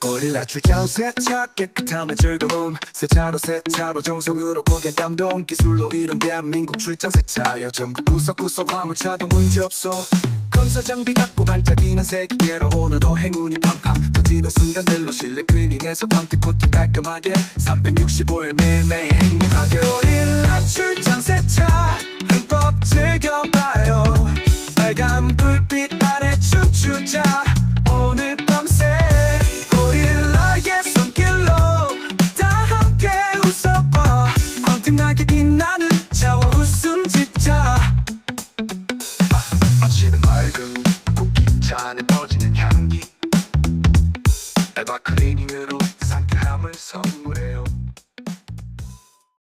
고릴라 출장 세차 깨끗함의 즐거움. 세차로 세차로 정성으로 고개 감동. 기술로 이룬 대한민국 출장 세차여 전국 구석구석 화물차도 문제없어. 건설 장비 갖고 반짝이는 세계로 오늘도 행운이 팡팡. 터지는 순간들로 실내 클리닝에서 방트 코팅 깔끔하게. 365일 매일매일 세 차 한껏 즐겨봐요. 빨간 불빛 아래 춤추자. 오늘 밤새 고릴라의 손길로 다 함께 웃어봐. 황금하게 빛나는 자와 웃음 짓자.